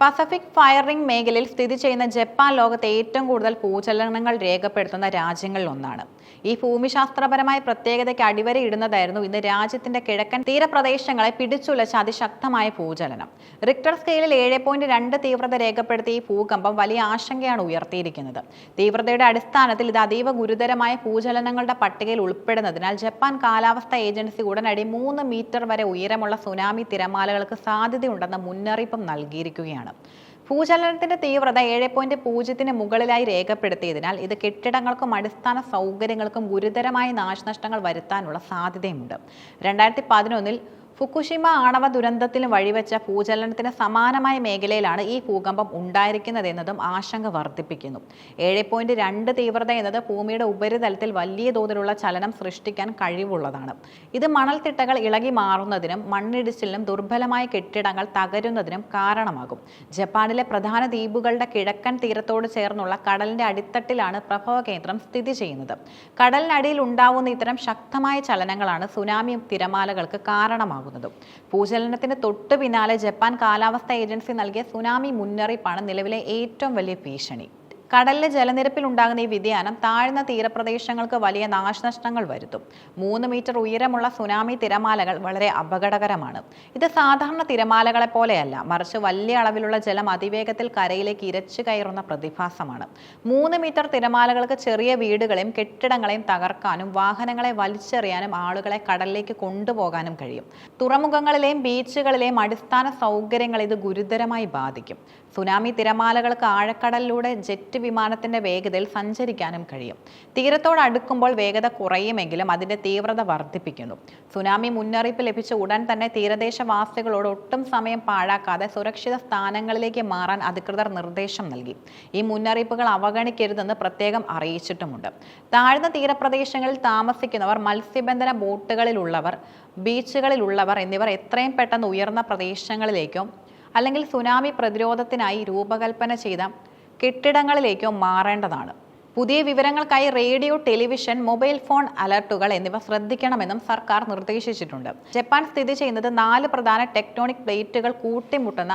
Pacific firing മേഖലയിൽ സ്ഥിതി ചെയ്യുന്ന ജപ്പാൻ ലോകത്തെ ഏറ്റവും കൂടുതൽ ഭൂചലനങ്ങൾ രേഖപ്പെടുത്തുന്ന രാജ്യങ്ങളിൽ ഒന്നാണ് ഈ ഭൂമിശാസ്ത്രപരമായ പ്രത്യേകതയ്ക്ക് അടിവരയിടുന്നതായിരുന്നു ഇന്ന് രാജ്യത്തിന്റെ കിഴക്കൻ തീരപ്രദേശങ്ങളെ പിടിച്ചുലച്ച അതിശക്തമായ ഭൂചലനം. റിക്ടർ സ്കെയിലിൽ ഏഴ് പോയിന്റ് രണ്ട് തീവ്രത രേഖപ്പെടുത്തിയ ഈ ഭൂകമ്പം വലിയ ആശങ്കയാണ് ഉയർത്തിയിരിക്കുന്നത്. തീവ്രതയുടെ അടിസ്ഥാനത്തിൽ ഇത് അതീവ ഗുരുതരമായ ഭൂചലനങ്ങളുടെ പട്ടികയിൽ ഉൾപ്പെടുന്നതിനാൽ ജപ്പാൻ കാലാവസ്ഥ ഏജൻസി ഉടനടി മൂന്ന് മീറ്റർ വരെ ഉയരമുള്ള സുനാമി തിരമാലകൾക്ക് സാധ്യതയുണ്ടെന്ന മുന്നറിയിപ്പും നൽകിയിരിക്കുകയാണ്. ഭൂചലനത്തിന്റെ തീവ്രത ഏഴ് പോയിന്റ് പൂജ്യത്തിന് മുകളിലായി രേഖപ്പെടുത്തിയതിനാൽ ഇത് കെട്ടിടങ്ങൾക്കും അടിസ്ഥാന സൗകര്യങ്ങൾക്കും ഗുരുതരമായ നാശനഷ്ടങ്ങൾ വരുത്താനുള്ള സാധ്യതയുമുണ്ട്. രണ്ടായിരത്തി പതിനൊന്നിൽ ഫുക്കുഷിമ ആണവ ദുരന്തത്തിന് വഴിവെച്ച ഭൂചലനത്തിന് സമാനമായ മേഖലയിലാണ് ഈ ഭൂകമ്പം ഉണ്ടായിരിക്കുന്നതെന്നതും ആശങ്ക വർദ്ധിപ്പിക്കുന്നു. ഏഴ് പോയിന്റ് രണ്ട് തീവ്രത എന്നത് ഭൂമിയുടെ ഉപരിതലത്തിൽ വലിയ തോതിലുള്ള ചലനം സൃഷ്ടിക്കാൻ കഴിവുള്ളതാണ്. ഇത് മണൽത്തിട്ടകൾ ഇളകി മാറുന്നതിനും മണ്ണിടിച്ചിലിനും ദുർബലമായ കെട്ടിടങ്ങൾ തകരുന്നതിനും കാരണമാകും. ജപ്പാനിലെ പ്രധാന ദ്വീപുകളുടെ കിഴക്കൻ തീരത്തോട് ചേർന്നുള്ള കടലിന്റെ അടിത്തട്ടിലാണ് പ്രഭവ കേന്ദ്രം സ്ഥിതി ചെയ്യുന്നത്. കടലിനടിയിൽ ഉണ്ടാവുന്ന ഇത്തരം ശക്തമായ ചലനങ്ങളാണ് സുനാമി തിരമാലകൾക്ക് കാരണമാകുന്നത് ഭൂചലനത്തിന് തൊട്ട് പിന്നാലെ ജപ്പാൻ കാലാവസ്ഥ ഏജൻസി നൽകിയ സുനാമി മുന്നറിയിപ്പാണ് നിലവിലെ ഏറ്റവും വലിയ ഭീഷണി. കടലിലെ ജലനിരപ്പിൽ ഉണ്ടാകുന്ന ഈ വ്യതിയാനം താഴ്ന്ന തീരപ്രദേശങ്ങൾക്ക് വലിയ നാശനഷ്ടങ്ങൾ വരുത്തും. മൂന്ന് മീറ്റർ ഉയരമുള്ള സുനാമി തിരമാലകൾ വളരെ അപകടകരമാണ്. ഇത് സാധാരണ തിരമാലകളെ പോലെയല്ല മറിച്ച് വലിയ അളവിലുള്ള ജലം അതിവേഗത്തിൽ കരയിലേക്ക് ഇരച്ചു കയറുന്ന പ്രതിഭാസമാണ്. മൂന്ന് മീറ്റർ തിരമാലകൾക്ക് ചെറിയ വീടുകളെയും കെട്ടിടങ്ങളെയും തകർക്കാനും വാഹനങ്ങളെ വലിച്ചെറിയാനും ആളുകളെ കടലിലേക്ക് കൊണ്ടുപോകാനും കഴിയും. തുറമുഖങ്ങളിലെയും ബീച്ചുകളിലെയും അടിസ്ഥാന സൗകര്യങ്ങൾ ഇത് ഗുരുതരമായി ബാധിക്കും. സുനാമി തിരമാലകൾക്ക് ആഴക്കടലിലൂടെ ജെറ്റ് വിമാനത്തിന്റെ വേഗതയിൽ സഞ്ചരിക്കാനും കഴിയും. തീരത്തോട് അടുക്കുമ്പോൾ വേഗത കുറയുമെങ്കിലും അതിന്റെ തീവ്രത വർദ്ധിപ്പിക്കുന്നു. സുനാമി മുന്നറിയിപ്പ് ലഭിച്ച ഉടൻ തന്നെ തീരദേശവാസികളോട് ഒട്ടും സമയം പാഴാക്കാതെ സുരക്ഷിത സ്ഥാനങ്ങളിലേക്ക് മാറാൻ അധികൃതർ നിർദ്ദേശം നൽകി. ഈ മുന്നറിയിപ്പുകൾ അവഗണിക്കരുതെന്ന് പ്രത്യേകം അറിയിച്ചിട്ടുമുണ്ട്. താഴ്ന്ന തീരപ്രദേശങ്ങളിൽ താമസിക്കുന്നവർ മത്സ്യബന്ധന ബോട്ടുകളിലുള്ളവർ ബീച്ചുകളിലുള്ളവർ എന്നിവർ എത്രയും പെട്ടെന്ന് ഉയർന്ന പ്രദേശങ്ങളിലേക്കും അല്ലെങ്കിൽ സുനാമി പ്രതിരോധത്തിനായി രൂപകൽപ്പന ചെയ്ത കെട്ടിടങ്ങളിലേക്കോ മാറേണ്ടതാണ്. പുതിയ വിവരങ്ങൾക്കായി റേഡിയോ ടെലിവിഷൻ മൊബൈൽ ഫോൺ അലർട്ടുകൾ എന്നിവ ശ്രദ്ധിക്കണമെന്നും സർക്കാർ നിർദ്ദേശിച്ചിട്ടുണ്ട്. ജപ്പാൻ സ്ഥിതി ചെയ്യുന്നത് നാല് പ്രധാന ടെക്ടോണിക് പ്ലേറ്റുകൾ കൂട്ടിമുട്ടുന്ന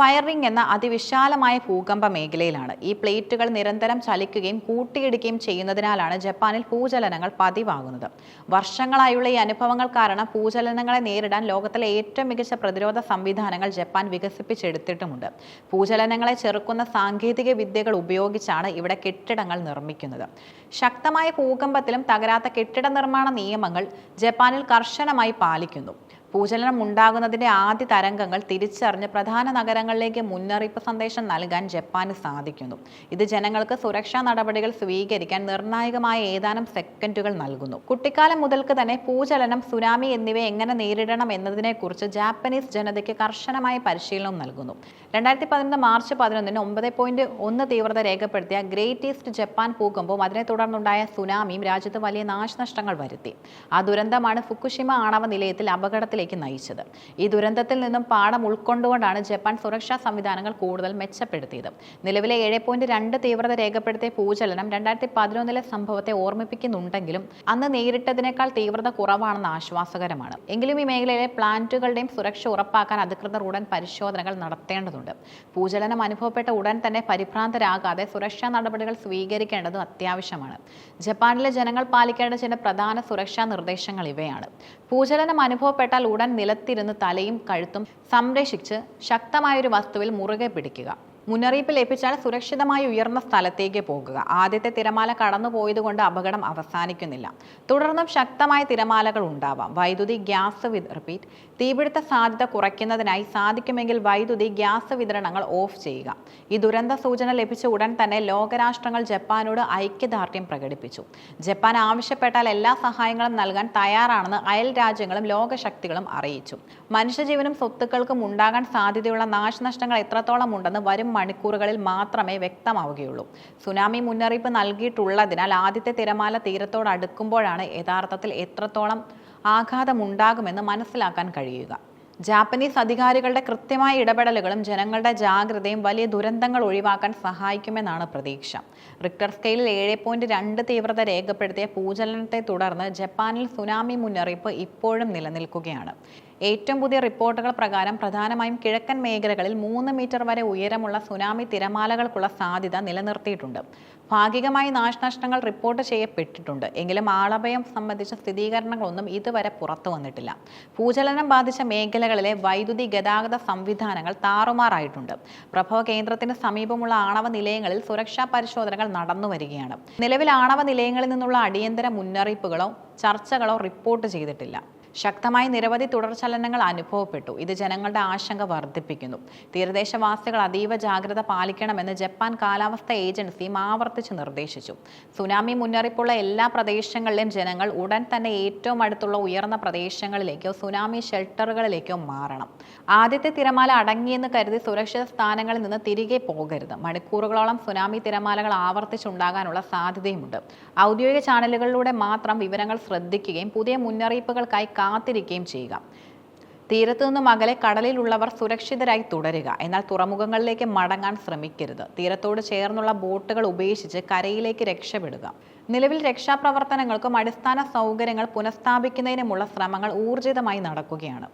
ഫയറിംഗ് എന്ന അതിവിശാലമായ ഭൂകമ്പ മേഖലയിലാണ്. ഈ പ്ലേറ്റുകൾ നിരന്തരം ചലിക്കുകയും കൂട്ടിയിടിക്കുകയും ചെയ്യുന്നതിനാലാണ് ജപ്പാനിൽ ഭൂചലനങ്ങൾ പതിവാകുന്നത്. വർഷങ്ങളായുള്ള ഈ അനുഭവങ്ങൾ കാരണം ഭൂചലനങ്ങളെ നേരിടാൻ ലോകത്തിലെ ഏറ്റവും മികച്ച പ്രതിരോധ സംവിധാനങ്ങൾ ജപ്പാൻ വികസിപ്പിച്ചെടുത്തിട്ടുമുണ്ട്. ഭൂചലനങ്ങളെ ചെറുക്കുന്ന സാങ്കേതിക വിദ്യകൾ ഉപയോഗിച്ചാണ് ഇവിടെ കെട്ടിടങ്ങൾ നിർമ്മിക്കുന്നത്. ശക്തമായ ഭൂകമ്പത്തിലും തകരാത്ത കെട്ടിട നിർമ്മാണ നിയമങ്ങൾ ജപ്പാനിൽ കർശനമായി പാലിക്കുന്നു. ഭൂചലനം ഉണ്ടാകുന്നതിന്റെ ആദ്യ തരംഗങ്ങൾ തിരിച്ചറിഞ്ഞ് പ്രധാന നഗരങ്ങളിലേക്ക് മുന്നറിയിപ്പ് സന്ദേശം നൽകാൻ ജപ്പാന് സാധിക്കുന്നു. ഇത് ജനങ്ങൾക്ക് സുരക്ഷാ നടപടികൾ സ്വീകരിക്കാൻ നിർണായകമായ ഏതാനും സെക്കൻഡുകൾ നൽകുന്നു. കുട്ടിക്കാലം മുതൽക്ക് തന്നെ ഭൂചലനം സുനാമി എന്നിവയെ എങ്ങനെ നേരിടണം എന്നതിനെക്കുറിച്ച് ജാപ്പനീസ് ജനതയ്ക്ക് കർശനമായ പരിശീലനം നൽകുന്നു. രണ്ടായിരത്തി പതിനൊന്ന് മാർച്ച് പതിനൊന്നിന് ഒമ്പത് പോയിന്റ് ഒന്ന് തീവ്രത രേഖപ്പെടുത്തിയ ഗ്രേറ്റ് ഈസ്റ്റ് ജപ്പാൻ ഭൂകമ്പവും അതിനെ തുടർന്നുണ്ടായ സുനാമിയും രാജ്യത്ത് വലിയ നാശനഷ്ടങ്ങൾ വരുത്തി. ആ ദുരന്തമാണ് ഫുക്കുഷിമ ആണവ നിലയത്തിൽ അപകടത്തിൽ ലേക്ക് നയിച്ചത്. ഈ ദുരന്തത്തിൽ നിന്നും പാഠം ഉൾക്കൊണ്ടുകൊണ്ടാണ് ജപ്പാൻ സുരക്ഷാ സംവിധാനങ്ങൾ കൂടുതൽ മെച്ചപ്പെടുത്തിയത്. നിലവിലെ ഏഴ് പോയിന്റ് രണ്ട് തീവ്രത രേഖപ്പെടുത്തിയ ഭൂചലനം രണ്ടായിരത്തി പതിനൊന്നിലെ സംഭവത്തെ ഓർമ്മിപ്പിക്കുന്നുണ്ടെങ്കിലും അന്ന് നേരിട്ടതിനേക്കാൾ തീവ്രത കുറവാണെന്ന് ആശ്വാസകരമാണ്. എങ്കിലും ഈ മേഖലയിലെ പ്ലാന്റുകളുടെയും സുരക്ഷ ഉറപ്പാക്കാൻ അധികൃതർ ഉടൻ പരിശോധനകൾ നടത്തേണ്ടതുണ്ട്. ഭൂചലനം അനുഭവപ്പെട്ട ഉടൻ തന്നെ പരിഭ്രാന്തരാകാതെ സുരക്ഷാ നടപടികൾ സ്വീകരിക്കേണ്ടത് അത്യാവശ്യമാണ്. ജപ്പാനിലെ ജനങ്ങൾ പാലിക്കേണ്ട ചില പ്രധാന സുരക്ഷാ നിർദ്ദേശങ്ങൾ ഇവയാണ്. ഭൂചലനം അനുഭവപ്പെട്ടാൽ ഉടൻ നിലത്തിരുന്ന് തലയും കഴുത്തും സംരക്ഷിച്ച് ശക്തമായൊരു വസ്തുവിൽ മുറുകെ പിടിക്കുക. മുന്നറിയിപ്പ് ലഭിച്ചാൽ സുരക്ഷിതമായി ഉയർന്ന സ്ഥലത്തേക്ക് പോകുക. ആദ്യത്തെ തിരമാല കടന്നുപോയതുകൊണ്ട് അപകടം അവസാനിക്കുന്നില്ല. തുടർന്നും ശക്തമായ തിരമാലകൾ ഉണ്ടാവാം. വൈദ്യുതി ഗ്യാസ് റിപ്പീറ്റ് തീപിടുത്ത സാധ്യത കുറയ്ക്കുന്നതിനായി സാധിക്കുമെങ്കിൽ വൈദ്യുതി ഗ്യാസ് വിതരണങ്ങൾ ഓഫ് ചെയ്യുക. ഈ ദുരന്ത സൂചന ലഭിച്ച ഉടൻ തന്നെ ലോകരാഷ്ട്രങ്ങൾ ജപ്പാനോട് ഐക്യദാർഢ്യം പ്രകടിപ്പിച്ചു. ജപ്പാൻ ആവശ്യപ്പെട്ടാൽ എല്ലാ സഹായങ്ങളും നൽകാൻ തയ്യാറാണെന്ന് അയൽ രാജ്യങ്ങളും ലോകശക്തികളും അറിയിച്ചു. മനുഷ്യജീവനും സ്വത്തുക്കൾക്കും ഉണ്ടാകാൻ സാധ്യതയുള്ള നാശനഷ്ടങ്ങൾ എത്രത്തോളം ഉണ്ടെന്ന് വരും മണിക്കൂറുകളിൽ മാത്രമേ വ്യക്തമാവുകയുള്ളൂ. സുനാമി മുന്നറിയിപ്പ് നൽകിയിട്ടുള്ളതിനാൽ ആദ്യത്തെ തിരമാല തീരത്തോടടുക്കുമ്പോഴാണ് യഥാർത്ഥത്തിൽ എത്രത്തോളം ആഘാതമുണ്ടാകുമെന്ന് മനസ്സിലാക്കാൻ കഴിയുക. ജാപ്പനീസ് അധികാരികളുടെ കൃത്യമായ ഇടപെടലുകളും ജനങ്ങളുടെ ജാഗ്രതയും വലിയ ദുരന്തങ്ങൾ ഒഴിവാക്കാൻ സഹായിക്കുമെന്നാണ് പ്രതീക്ഷ. റിക്ടർ സ്കെയിലിൽ ഏഴ് പോയിന്റ് രണ്ട് തീവ്രത രേഖപ്പെടുത്തിയ ഭൂചലനത്തെ തുടർന്ന് ജപ്പാനിൽ സുനാമി മുന്നറിയിപ്പ് ഇപ്പോഴും നിലനിൽക്കുകയാണ്. ഏറ്റവും പുതിയ റിപ്പോർട്ടുകൾ പ്രകാരം പ്രധാനമായും കിഴക്കൻ മേഖലകളിൽ മൂന്ന് മീറ്റർ വരെ ഉയരമുള്ള സുനാമി തിരമാലകൾക്കുള്ള സാധ്യത നിലനിർത്തിയിട്ടുണ്ട്. ഭാഗികമായി നാശനഷ്ടങ്ങൾ റിപ്പോർട്ട് ചെയ്യപ്പെട്ടിട്ടുണ്ട്. എങ്കിലും ആളഭയം സംബന്ധിച്ച സ്ഥിരീകരണങ്ങളൊന്നും ഇതുവരെ പുറത്തു വന്നിട്ടില്ല. ഭൂചലനം ബാധിച്ച മേഖലകളിലെ വൈദ്യുതി ഗതാഗത സംവിധാനങ്ങൾ താറുമാറായിട്ടുണ്ട്. പ്രഭവ കേന്ദ്രത്തിന് സമീപമുള്ള ആണവ നിലയങ്ങളിൽ സുരക്ഷാ പരിശോധനകൾ നടന്നു വരികയാണ്. നിലവിൽ ആണവ നിലയങ്ങളിൽ നിന്നുള്ള അടിയന്തര മുന്നറിയിപ്പുകളോ ചർച്ചകളോ റിപ്പോർട്ട് ചെയ്തിട്ടില്ല. ശക്തമായി നിരവധി തുടർചലനങ്ങൾ അനുഭവപ്പെട്ടു. ഇത് ജനങ്ങളുടെ ആശങ്ക വർദ്ധിപ്പിക്കുന്നു. തീരദേശവാസികൾ അതീവ ജാഗ്രത പാലിക്കണമെന്ന് ജപ്പാൻ കാലാവസ്ഥ ഏജൻസിയും ആവർത്തിച്ച് നിർദ്ദേശിച്ചു. സുനാമി മുന്നറിയിപ്പുള്ള എല്ലാ പ്രദേശങ്ങളിലെയും ജനങ്ങൾ ഉടൻ തന്നെ ഏറ്റവും അടുത്തുള്ള ഉയർന്ന പ്രദേശങ്ങളിലേക്കോ സുനാമി ഷെൽട്ടറുകളിലേക്കോ മാറണം. ആദ്യത്തെ തിരമാല അടങ്ങിയെന്ന് കരുതി സുരക്ഷിത സ്ഥാനങ്ങളിൽ നിന്ന് തിരികെ പോകരുത്. മണിക്കൂറുകളോളം സുനാമി തിരമാലകൾ ആവർത്തിച്ചുണ്ടാകാനുള്ള സാധ്യതയുമുണ്ട്. ഔദ്യോഗിക ചാനലുകളിലൂടെ മാത്രം വിവരങ്ങൾ ശ്രദ്ധിക്കുകയും പുതിയ മുന്നറിയിപ്പുകൾക്കായി കാത്തിരിക്കുകയും ചെയ്യുക. തീരത്തു നിന്നും അകലെ കടലിലുള്ളവർ സുരക്ഷിതരായി തുടരുക. എന്നാൽ തുറമുഖങ്ങളിലേക്ക് മടങ്ങാൻ ശ്രമിക്കരുത്. തീരത്തോട് ചേർന്നുള്ള ബോട്ടുകൾ ഉപേക്ഷിച്ച് കരയിലേക്ക് രക്ഷപ്പെടുക. നിലവിൽ രക്ഷാപ്രവർത്തനങ്ങൾക്കും അടിസ്ഥാന സൗകര്യങ്ങൾ പുനഃസ്ഥാപിക്കുന്നതിനുമുള്ള ശ്രമങ്ങൾ ഊർജിതമായി നടക്കുകയാണ്.